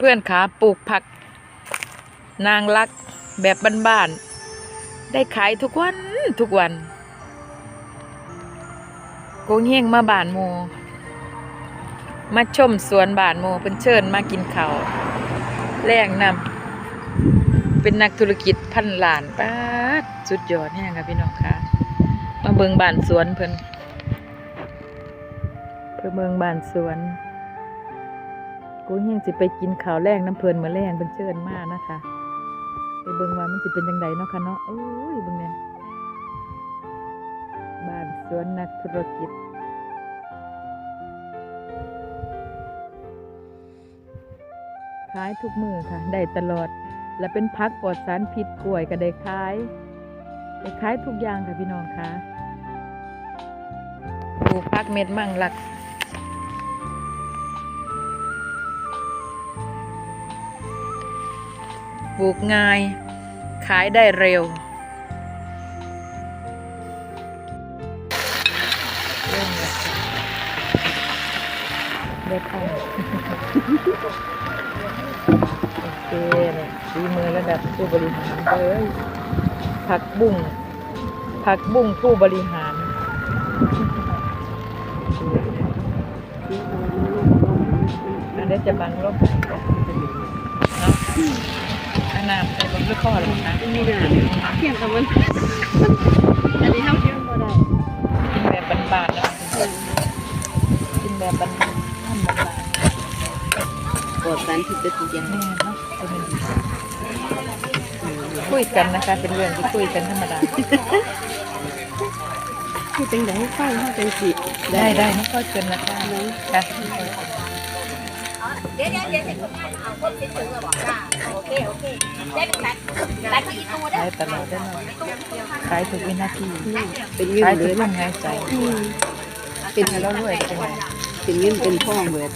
เพื่อนๆขาปลูกผัก นางรักแบบบ้านๆได้ขายทุกวันทุกวันโกงเฮงมาบ้านโมมาชมสวนบ้านโมเป็นเชิญมากินข้าวแรงนำเป็นนักธุรกิจพันล้านป้าสุดยอดแห้งค่ะพี่น้องค่ะมาเบิงบ้านสวนเพิ่นเพื่อเบิงบ้านสวน กูยังสิไปกินข้าวแรงน้ำเพลินเมื่อแรงเป็นเชิญมากนะคะไปเบิ่งว่ามันสิเป็นยังไงเนาะค่ะเนาะโอ้ยเบิ่งเนี่ยบ้านสวนนักธุรกิจขายทุกมือค่ะ ได้ตลอด และเป็นพักปลอดสารพิษกล้วยก็ได้ขายได้ขายทุกอย่างค่ะพี่น้องค่ะปลูกพักเม็ดมั่งหลัก ปลูกง่าย ขายได้เร็วเริ่มแล้วได้ข้าโอเคเนี่ยดีมือระดับผู้บริหารเลยผักบุ้งผักบุ้งผู้บริหารอันนี้จะบังลบเนาะอั นน้ำใส่บนลูกข้อหรือนะนี่น่ะเที่ยงกับมันอันนี้เท่าเที่ยงบ่ได้กินแบบบานๆนะกินแบบบานๆธรรมดาปวดสันผิดไปทุกอย่างแม่นะคุยกันนะคะ เป็นเรื่องที่คุยกันธรรมดาคือจังได๋ฟังเฮาจังสิได้ได้ไม่ค่อยเกินนะคะค่ะ เดี๋ยวเดี๋ยวเดี๋ยวเสร็จคนงานเอาคนเสร็จถึงแล้วบอกจ้าโอเคโอเคได้เป็นไรไรก็อีตูได้ขายตลอดได้หน่อยขายทุกวินาทีเป็นเงินขายเลทุกยลมหายใจเป็นให้เราด้วยใช่ไหมเป็นเงินเป็นทองเบิด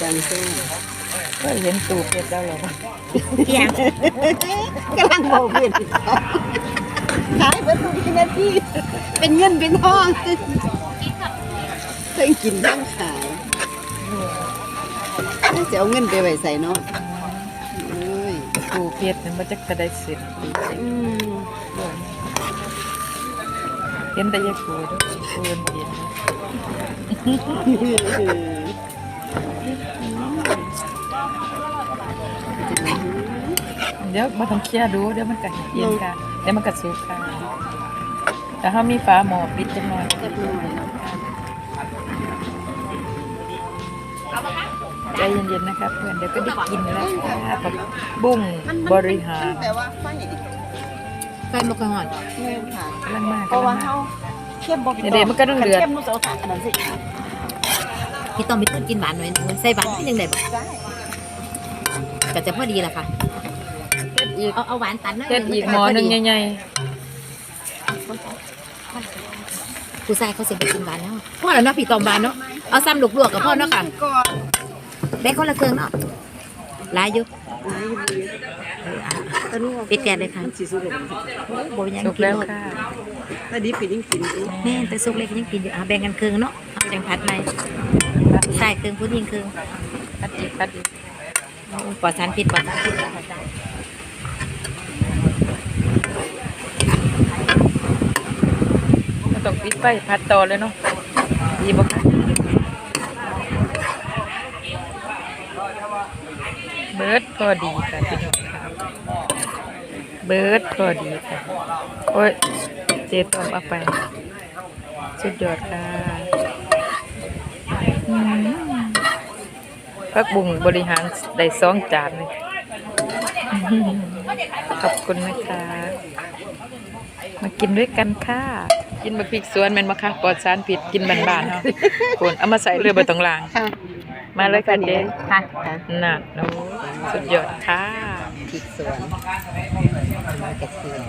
จังซี่ก็เห็นตูเพชรแล้วหรอเที่ยงกำลังบ่เพิ่นขายเบิดทุกวินาทีเป็นเงินเป็นทองเพิ่งกินทั้งขา จะเอาเงินไปไว้ใส่เนาะเอ้ยตูเพชรมันจากจะได้เสร็จดีอืมเห็นแต่ยาคูด้วยคูนเห็นเดี๋ยวมาต้องเคลียร์ดูเดี๋ยวมันกัดเย็นกันเดี๋ยวมันกัดสุกค่ะแต่ถ้ามีฟ้าหมอปิดจังหน่อยเรียบร้อย ใจเย็นๆนะครับเพื่อนเดี๋ยวก็ได้กินแล้วค่ะผักบุ้งบริหารแต่ว่าไฟดิไฟมกระหอนแม่นค่ะกำลังมากเพราะกำลัว่างมาเฮาเข้มบ่เดี๋ยวๆมันก็ต้องเดือดเข้มมันจะเอาขาดอันนั้นสิพี่ต้องไปต้นกินหวานหน่อยนึงใส่หวานที่ยังไงบ่ได้ก็จะพอดีละค่ะเฮ็ดอีกเอาเอาหวานตัดนะเฮ็ดอีกหมอหนึงใหญ่ผู้ชายเขาเสียไปกินหวานแล้วพ่อแล้วเนาะพี่ตอมหวานเนาะเอาซ้ำลูกลวกกับพ่อเนาะค่ะก่อนแบ่งคนละเครื่องเนาะหลายอยู่ตะนุ่ปิดแก๊สเลยค่ะมันสิสุกแล้วโอ้บ่ยังๆสุกกินแล้วหมดค่ะตะดิปิดยิ่งกินอีกแม่นแต่สุกเล็กยังกินอยู่อะแบ่งกันเครื่องเนาะเอาจังพัดใหม่ใส่เครื่องผู้หญิงเครื่องคัดอีกคัดอีกปลอดสารพิษปลอดสารพิษปลอดสารก็ต้องปิดไฟพัดต่อเลยเนาะดีบ่คะ เบิร์ดพอดีค่ะพี่น้องค่ะเบิร์ดพอดีค่ะโอ้ยเจตอมเอาไปสุดยอดค่ะพักบุ้งบริหารได้สองจานเลยขอบคุณนะคะ มากินด้วยกันค่ะ กินบะพริกสวนแมนมาค่ะปลอดสารผิดกินบ้านๆเนาะคนเอามาใส่เรือใบตองลาง มาเลยค่ะเจ๊ค่ะน่ะโอ้สุดยอดค่ะพริกสวนกระเทียม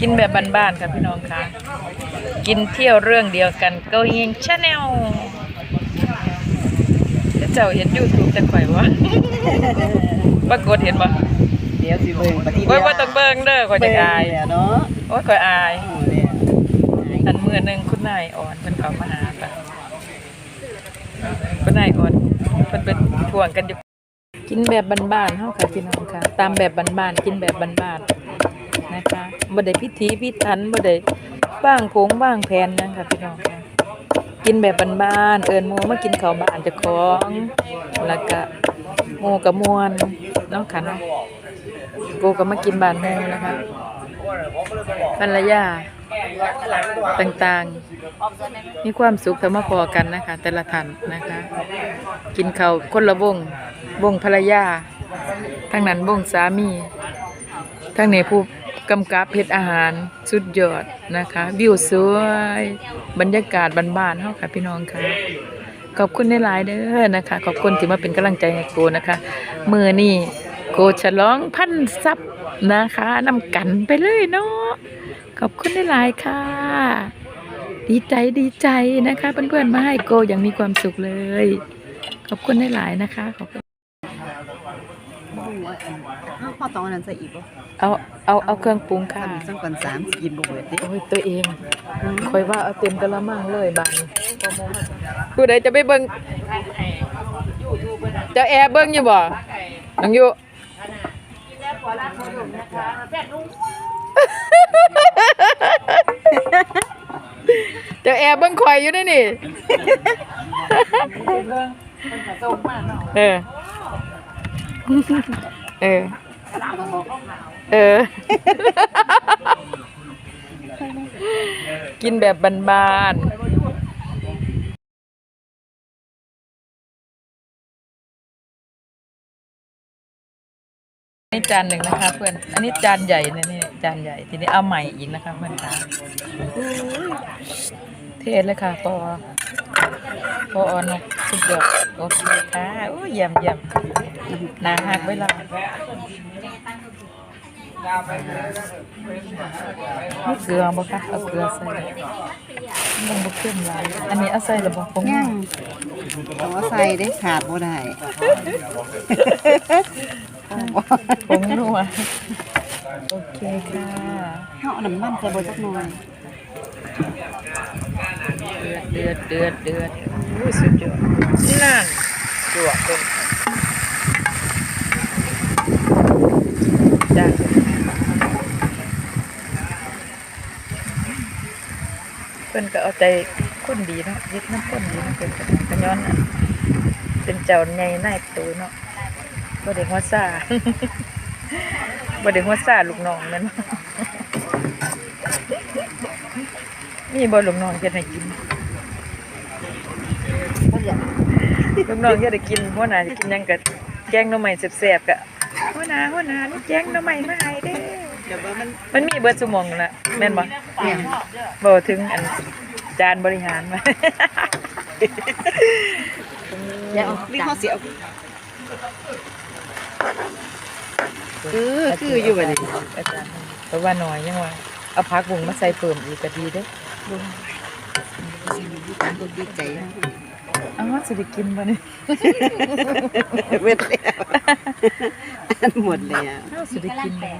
กินแบบบ้านๆค่ะพี่น้องค่ะ กินเที่ยวเรื่องเดียวกันก็ยิงชาแนลเจ้าเห็นยูทูบแต่ข่อยวะปรากฏเห็นบ่เดี๋ยวสิเบิ่งปฏิโอ้ยว่าต้องเบิ่งเด้อข่อยจะอายแล้วเนาะโอ้ยข่อยอายโอันมือหนึงคุณนายอ่อนเพิ่นเข้ามาหาค่ะเพิ่นายอ่อนเพิ่นเป็นทวงกันอยู่กินแบบบ้านๆเฮาค่ะพี่น้องค่ะ ตามแบบบ้านๆกินแบบบ้านๆนะคะบ่ได้พิธีพิถันบ่ได้บ้างโผงบ้างแผนหยังค่ะพี่น้องค่ะกินแบบบ้านๆเอิ้นหมู่มากินข้าวบ้านจ้าของแล้วก็มู่กับมวลนาะค่ะเนาะกูก็มากินบ้านมู่นะคะภรรยา ต่างๆ มีความสุขแต่มาพอกันนะคะ แต่ละท่านนะคะ กินข้าวคนละวงวงภรรยาทั้งนั้นวงสามีทั้งนี้ผู้กำกับเฮ็ดอาหารสุดยอดนะคะ วิวสวย บรรยากาศบ้านๆเฮาค่ะพี่น้องค่ะขอบคุณในหลายเด้อนะคะ ขอบคุณที่มาเป็นกำลังใจให้โกนะคะมือนี่โกฉลองพันซับนะคะนำกันไปเลยเนาะ ขอบคุณในหลายค่ะ ดีใจดีใจนะคะเพื่อนๆมาให้โกอย่างมีความสุขเลย ขอบคุณในหลายนะคะ ขอบคุณบ่รู้าวตองนนั้นใส่อีกบ่เอาเอาเอาเครื่องปรุงค่ะสักก่อนสามกินบ่เบิดโอ้ยตัวเองคอยว่าเอาเต็มกะละมังเลยบานผู้ใดจะไปเบิ่งจะแอร์เบิ่งอยู่บ่น้องอยู่ เจ้าแอร์เบิ่งข่อยอยู่นี่นี่ เออ เออ เออ กินแบบบ้านๆ นี่จานหนึ่งนะคะเพื่อน อันนี้จานใหญ่นะนี่จานใหญ่ ทีนี้เอาใหม่อีกนะคะเพื่อนค่ะเทศเลยค่ะปอปออนสุดยอดโอเคค่ะโอ้ยเยี่ยมเยี่ยมนาหักไว้ละนี่เกลือบ่คะเอาเกลือใส่มันบ่เข้มหลายอันนี้เอาใส่หรือบ่ผงยังต้องเอาใส่ได้ขาดบ่ได้ ผงนัวโอเคค่ะเฮาเอาน้ำมันใส่บ่จักหน่อยเดือดเดือดเดือดเดือดอุ้ยสุดยอดนั่นจวกเป็นจ้าเพิ่นก็เอาใจคนดีเนาะยึดน้ำคนดีเนาะเพิ่นก็ก็ย้อนน่ะเป็นเจ้าใหญ่นายตูเนาะ บ่ได้หัวซ่าบ่ได้หัวซ่าลูกน้องแม่นบ่มีบ่ลูกน้องเฮ็ดให้กินบ่อยากลูกน้องเฮ็ดให้กินหัวหน้าสิกินหยังก็แกงหน่อไม้แซ่บๆก็หัวหน้าหัวหน้านี่แกงหน่อไม้มาให้เด้เดี๋ยวว่ามันมันมีเบิดซุหมองนั่นล่ะแม่นบ่เนี่ยบ่ถึงอันจานบริหารมาอย่าเอาหรือเฮาสิเอาเออคืออยู่บัดนี้อาจารย์เพราะว่าน้อยยังว่าเอาผักบุ้งมาใส่เพิ่มอีกก็ดีเด้การบ่ดีใจเอ้าวสิได้กินบ่นี่เวทแล้วอันหมดแล้วเอ้าสิได้กินบ่